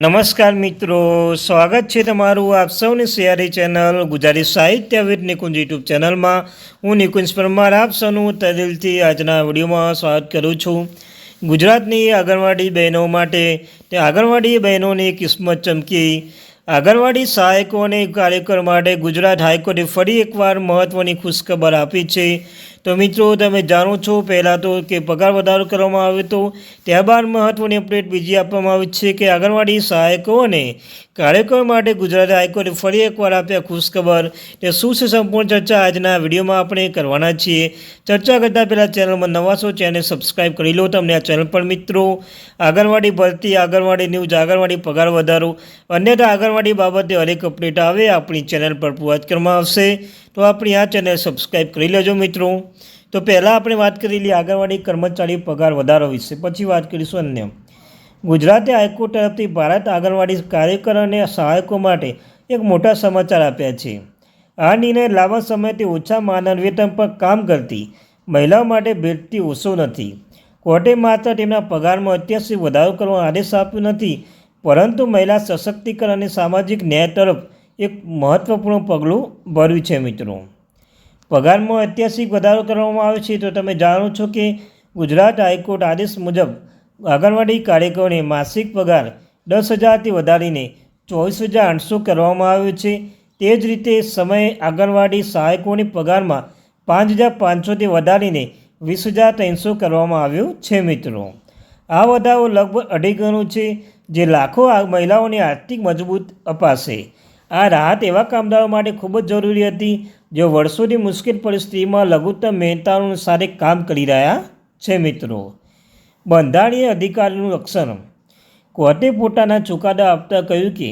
નમસ્કાર મિત્રો, સ્વાગત છે તમારું આપ સૌની સિયારી ચેનલ ગુજરાતી સાહિત્ય વિદ નિકુંજ યુટ્યુબ ચેનલમાં. હું નિકુંજ પરમાર, આપ સૌનું તદિલથી આજના વિડીયોમાં સ્વાગત કરું છું. ગુજરાતની આંગણવાડી બહેનો માટે, તે આંગણવાડી બહેનોની કિસ્મત ચમકી. આંગણવાડી સહાયકો અને કાર્યકર માટે ગુજરાત હાઈકોર્ટે ફરી એકવાર મહત્ત્વની ખુશખબર આપી છે. તો મિત્રો, તમે જાણો છો, પહેલાં તો કે પગાર વધારો કરવામાં આવ્યો હતો ત્યારબાદ મહત્ત્વની અપડેટ બીજી આપવામાં આવી છે કે આંગણવાડી સહાયકો અને કાર્યકરો માટે ગુજરાત હાઈકોર્ટે ફરી એકવાર આપ્યા ખુશખબર. તે શું છે સંપૂર્ણ ચર્ચા આજના વિડીયોમાં આપણે કરવાના છીએ. ચર્ચા કરતાં પહેલાં ચેનલમાં નવા છો ચેનલ સબસ્ક્રાઈબ કરી લો. તમને આ ચેનલ પર મિત્રો, આંગણવાડી ભરતી, આંગણવાડી ન્યૂઝ આંગણવાડી પગાર વધારો, અન્યથા આંગણવાડી બાબતે હરેક અપડેટ આવે આપણી ચેનલ પર. પૂરા કરવામાં આવશે. તો આપણી આ ચેનલ સબસ્ક્રાઈબ કરી લેજો મિત્રો. તો પહેલાં આપણે વાત કરી લઈએ આંગણવાડી કર્મચારી પગાર વધારો વિશે. પછી વાત કરીશું અન્ય. ગુજરાતે હાઈકોર્ટ તરફથી ભારત આંગણવાડી કાર્યકર અને સહાયકો માટે એક મોટા સમાચાર આપ્યા છે. આ નિર્ણય લાંબા સમયથી ઓછા માનદ વેતન પર કામ કરતી મહિલાઓ માટે ભેટથી ઓછો નથી. કોર્ટે માત્ર તેમના પગારમાં અત્યારથી વધારો કરવાનો આદેશ આપ્યો નથી, પરંતુ મહિલા સશક્તિકરણ અને સામાજિક ન્યાય તરફ એક મહત્ત્વપૂર્ણ પગલું ભર્યું છે મિત્રો. પગારમાં ઐતિહાસિક વધારો કરવામાં આવ્યો છે તો તમે જાણો છો કે ગુજરાત હાઈકોર્ટ આદેશ મુજબ આંગણવાડી કાર્યકરોને માસિક પગાર દસ હજારથી વધારીને ચોવીસ હજાર આઠસો કરવામાં આવ્યો છે. તે જ રીતે સમયે આંગણવાડી સહાયકોની પગારમાં પાંચ હજાર પાંચસોથી વધારીને વીસ હજાર ત્રણસો કરવામાં આવ્યો છે મિત્રો. આ વધારો લગભગ અઢી ગણું છે, જે લાખો મહિલાઓને આર્થિક મજબૂત અપાશે. આ રાહત એવા કામદારો માટે ખૂબ જ જરૂરી હતી, જેઓ વર્ષોથી મુશ્કેલ પરિસ્થિતિમાં લઘુત્તમ મહેનતાણું સાથે કામ કરી રહ્યા છે મિત્રો. બંધારણીય અધિકારીનું રક્ષણ. કોર્ટે પોતાના ચુકાદા આપતા કહ્યું કે,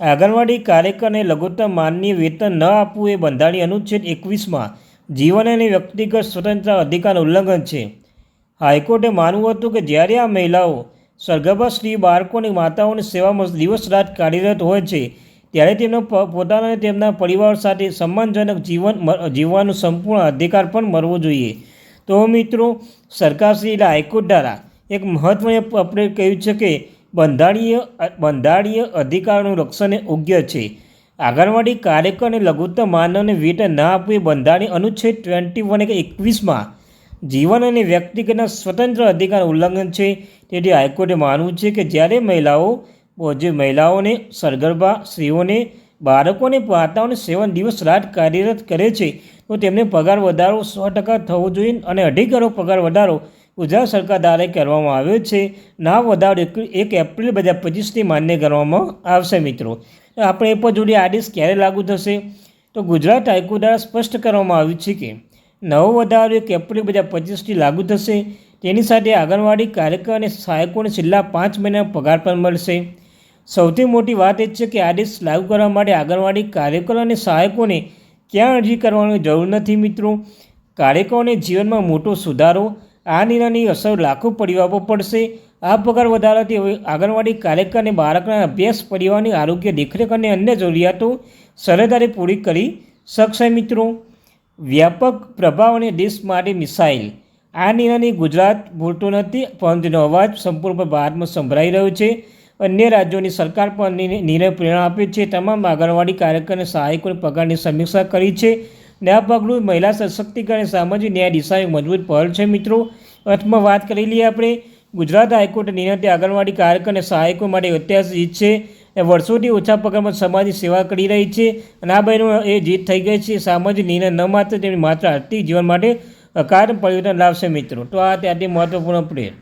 આંગણવાડી કાર્યકરને લઘુત્તમ માનનીય વેતન ન આપવું એ બંધારણીય અનુચ્છેદ એકવીસમાં જીવન અને વ્યક્તિગત સ્વતંત્ર અધિકારનું ઉલ્લંઘન છે. હાઈકોર્ટે માનવું હતું કે જ્યારે આ મહિલાઓ સરગર્ભા સ્ત્રી બાળકોની માતાઓની સેવામાં દિવસ રાત કાર્યરત હોય છે ત્યારે તેમનો પોતાના અને તેમના પરિવાર સાથે સન્માનજનક જીવન જીવવાનો સંપૂર્ણ અધિકાર પણ મળવો જોઈએ. તો મિત્રો સરકારશ્રી હાઈકોર્ટ દ્વારા એક મહત્ત્વની આપણે કહ્યું છે કે બંધારણીય બંધારણીય અધિકારનું રક્ષણ યોગ્ય છે. આંગણવાડી કાર્યકરને લઘુત્તમ માનવને વેતન ના આપવું એ બંધારણીય અનુચ્છેદ ટ્વેન્ટી વન એકવીસમાં જીવન અને વ્યક્તિગતના સ્વતંત્ર અધિકાર ઉલ્લંઘન છે. તેથી હાઈકોર્ટે માનવું છે કે જ્યારે મહિલાઓ જે મહિલાઓને સરગર્ભા સ્ત્રીઓને બાળકોને માતાઓને સેવન દિવસ રાત કાર્યરત કરે છે. તો તેમને પગાર વધારો સો ટકા થવો જોઈએ અને અઢી કરોડ પગાર વધારો ગુજરાત સરકાર દ્વારા કરવામાં આવ્યો છે. ના વધારો એક એપ્રિલ બે હજાર પચીસથી માન્ય કરવામાં આવશે મિત્રો. આપણે એ પણ જોડે આદેશ ક્યારે લાગુ થશે? તો ગુજરાત હાઈકોર્ટ દ્વારા સ્પષ્ટ કરવામાં આવ્યું છે કે નવો વધારો એક એપ્રિલ બે હજાર પચીસથી લાગુ થશે. તેની સાથે આંગણવાડી કાર્યકર અને સહાયકોને છેલ્લા પાંચ મહિના પગાર પણ મળશે. સૌથી મોટી વાત એ છે કે આદેશ લાગુ કરવા માટે આંગણવાડી કાર્યકરો અને સહાયકોને ક્યાં અરજી કરવાની જરૂર નથી મિત્રો. કાર્યકરોને જીવનમાં મોટો સુધારો, આ નિર્ણયની અસર લાખો પરિવારો પડશે. આ પગાર વધારાથી હવે આંગણવાડી કાર્યકર અને બાળકના અભ્યાસ, પરિવારની આરોગ્ય દેખરેખ અને અન્ય જરૂરિયાતો સરળતાથી પૂરી કરી શકશે મિત્રો. વ્યાપક પ્રભાવ અને દેશ માટે મિસાઇલ. આ નિર્ણયની ગુજરાત પૂરતો નથી, પરંતુ અવાજ સંપૂર્ણ ભારતમાં સંભળાઈ રહ્યો છે. અન્ય રાજ્યોની સરકાર પણ નિર્ણય પ્રેરણા આપે છે. તમામ આંગણવાડી કાર્યકર અને સહાયકોની પગારની સમીક્ષા કરી છે. ને આ પગલું મહિલા સશક્તિકરણ સામાજિક ન્યાય દિશાએ મજબૂત પહેલ છે, મિત્રો. અર્થમાં વાત કરી લઈએ આપણે. ગુજરાત હાઈકોર્ટે નિર્ણયથી આંગણવાડી કાર્યકર અને સહાયકો માટે ઐતિહાસિક જીત છે. એ વર્ષોથી ઓછા પગારમાં સમાજની સેવા કરી રહી છે અને આ બહેનો એ જીત થઈ ગઈ છે. સામાજિક નિર્ણય ન માત્ર તેમની માત્ર આર્થિક જીવન માટે અકારણ પરિવર્તન લાવશે, મિત્રો. તો આ ત્યાંથી મહત્વપૂર્ણ અપડેટ